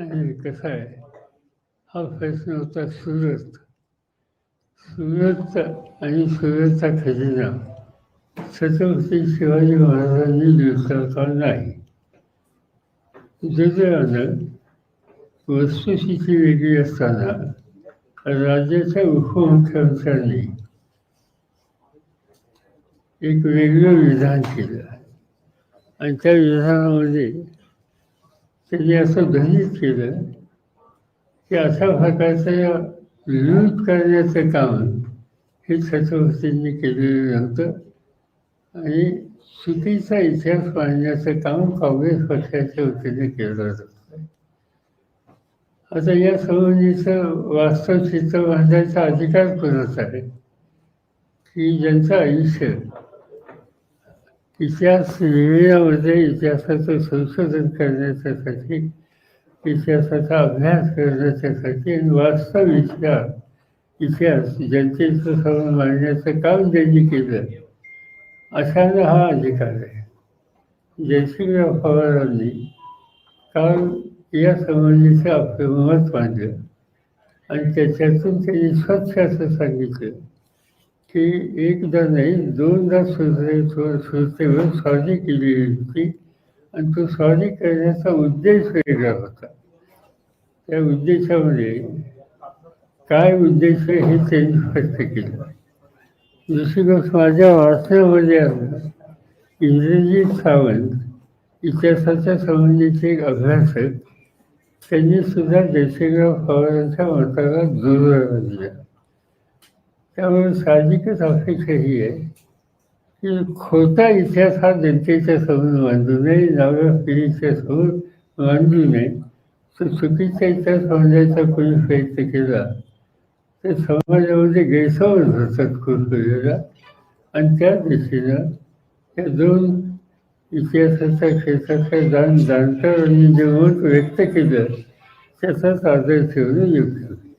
कसं आहे हा प्रश्न होता सुरत. सुरत आणि सुरतचा खजिना. छत्रपती शिवाजी महाराजांनी लुटला का नाही. दुर्दैवानं वस्तुस्थिती वेगळी असताना राज्याच्या उपमुख्यमंत्र्यांनी एक वेगळं विधान केलं. आणि त्या विधानामध्ये त्यांनी असं गृहीत केलं की अशा प्रकारचं लूट करण्याचं काम हे छत्रपतींनी केलेलं नव्हतं आणि चुकीचा इतिहास मांडण्याचं काम काँग्रेस पक्षाच्या वतीने केलं जातं आता या संबंधीचं वास्तव चित्र बांधायचा अधिकार कोणाचा आहे की ज्यांचं आयुष्य इतिहास लिहिण्यामध्ये इतिहासाचं संशोधन करण्याच्यासाठी इतिहासाचा अभ्यास करण्याच्यासाठी आणि वास्तव इतिहास इतिहास जनतेचं समोर मांडण्याचं काम ज्यांनी केलं. अशानं हा अधिकार आहे. जयसिंगराव पवारांनी काल या संबंधीचं आपलं मत मांडलं आणि त्याच्यातून त्यांनी स्वच्छ असं सांगितलं. की एकदा नाही दोनदा सुरते सुरतेवर स्वारी केलेली होती. आणि तो साजरी करण्याचा उद्देश वेगळा होता. त्या उद्देशामध्ये काय उद्देश आहे हे त्यांनी स्पष्ट केलं. दुसरी गोष्ट माझ्या वाचनामध्ये आलं इंद्रजित सावंत इतिहासाच्या संबंधीचे एक अभ्यासक त्यांनी सुद्धा जयसिंगराव पवारांच्या मताला जोर दिला त्यामुळे साहजिकच अपेक्षा ही आहे की खोटा इतिहास हा जनतेच्या समोर मांडू नये नव्या पिढीच्या समोर मांडू नये. तर चुकीचा इतिहास मांडायचा कोणी प्रयत्न केला तर समाजामध्ये गैरसमज होतात खूप वेळेला. आणि त्या दिशेनं त्या दोन इतिहासाच्या क्षेत्रातल्या जाण जाणकारांनी जे मत व्यक्त केलं त्याचाच आदर ठेवणं योग्य होईल